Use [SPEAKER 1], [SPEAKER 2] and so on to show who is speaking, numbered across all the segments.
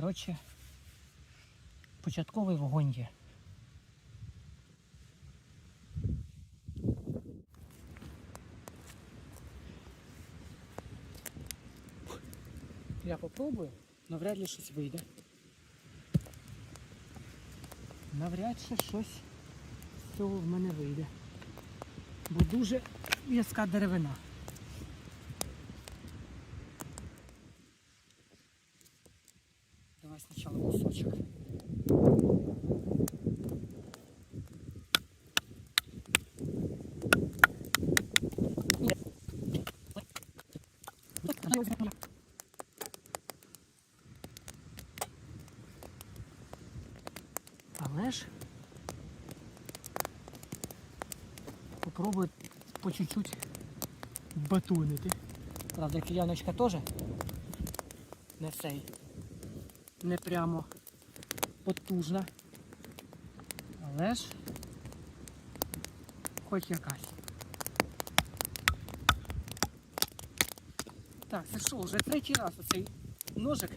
[SPEAKER 1] Коротше, початковий вогонь є. Я попробую, но вряд ли щось вийде. Навряд чи щось з цього в мене вийде. Бо дуже в'язка деревина. Давай спочатку кусочок. Але ж попробую по чуть-чуть батунити. Правда, кияночка теж не цей, не прямо потужна. Але ж хоч якась. Так, це що, вже третій раз оцей ножик.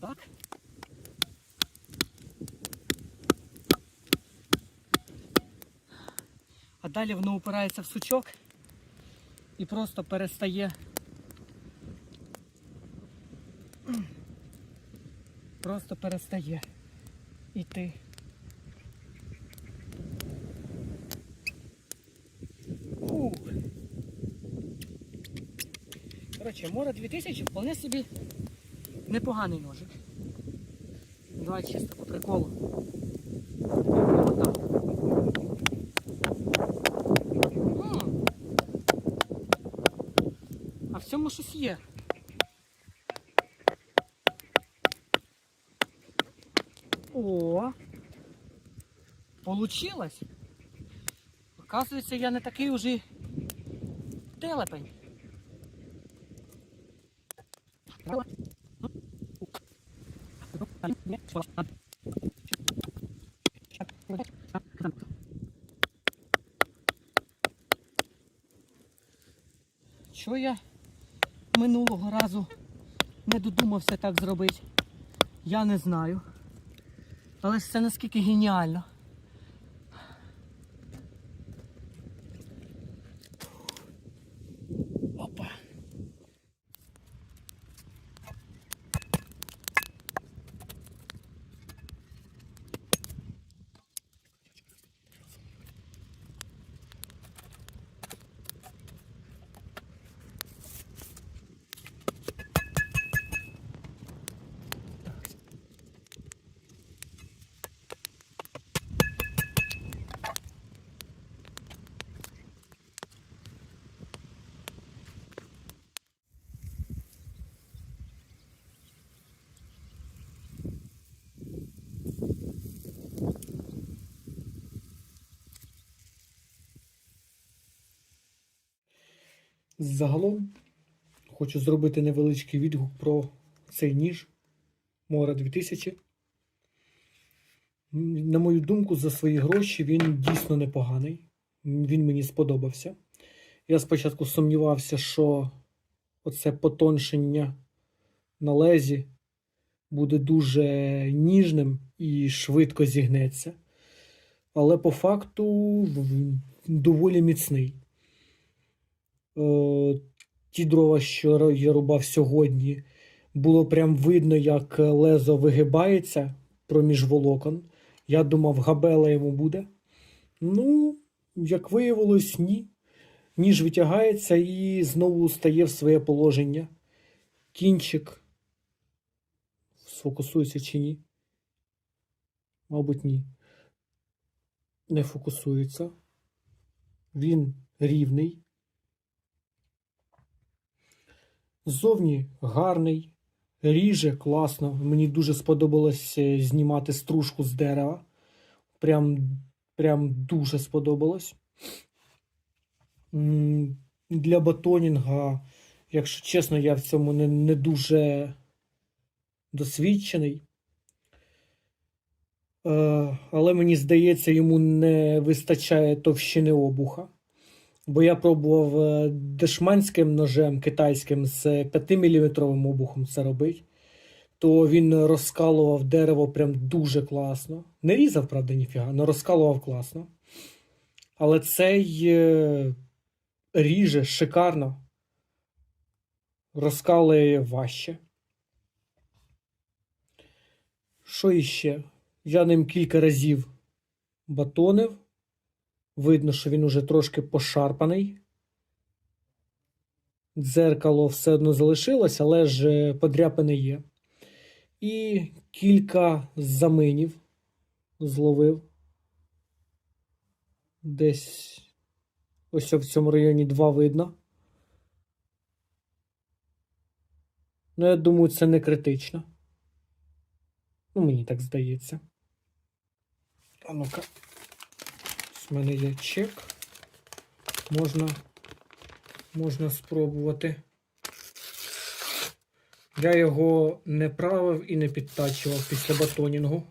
[SPEAKER 1] Так. А далі воно упирається в сучок і просто перестає. Просто перестає йти. Коротше, Мора 2000 вполне собі непоганий ножик. Давай чисто по приколу. А в цьому щось є. О! Получилось! Оказується, я не такий уже телепень. Що я минулого разу не додумався так зробити? Я не знаю. Але це наскільки геніально. Загалом хочу зробити невеличкий відгук про цей ніж Мора 2000. На мою думку, за свої гроші він дійсно непоганий. Він мені сподобався. Я спочатку сумнівався, що оце потоншення на лезі буде дуже ніжним і швидко зігнеться. Але по факту в- доволі міцний. Е, ті дрова, що я рубав сьогодні, було прям видно, як лезо вигибається проміж волокон. Я думав, габела йому буде. Ну, як виявилось, ні. Ніж витягається і знову стає в своє положення. Кінчик сфокусується чи ні? Мабуть, ні. Не фокусується. Він рівний. Ззовні гарний, ріже класно. Мені дуже сподобалось е, знімати стружку з дерева. Прям, прям дуже сподобалось. Для батонінга, якщо чесно, я в цьому не, не дуже досвідчений. Е, Але мені здається, йому не вистачає товщини обуха. Бо я пробував е, дешманським ножем китайським з 5-мм обухом це робити, то він розкалував дерево прям дуже класно. Не різав, правда, ніфіга, але розкалував класно. Але цей е, ріже шикарно, розкалує важче. Що іще? Я ним кілька разів батонив. Видно, що він уже трошки пошарпаний. Дзеркало все одно залишилось, але ж е, подряпини є. І кілька заминів зловив. Десь ось в цьому районі два видно. Ну, я думаю, це не критично. Ну, мені так здається. А ну-ка. У мене є чек. Можна, можна спробувати. Я його не правив і не підтачував після батонінгу.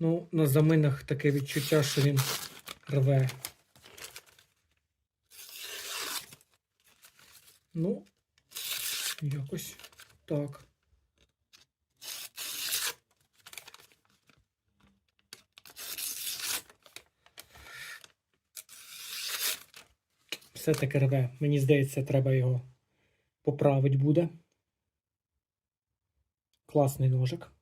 [SPEAKER 1] Ну, на заминах таке відчуття, що він рве. Ну, якось так. Все-таки рве. Мені здається, треба його поправити буде. Класний ножик.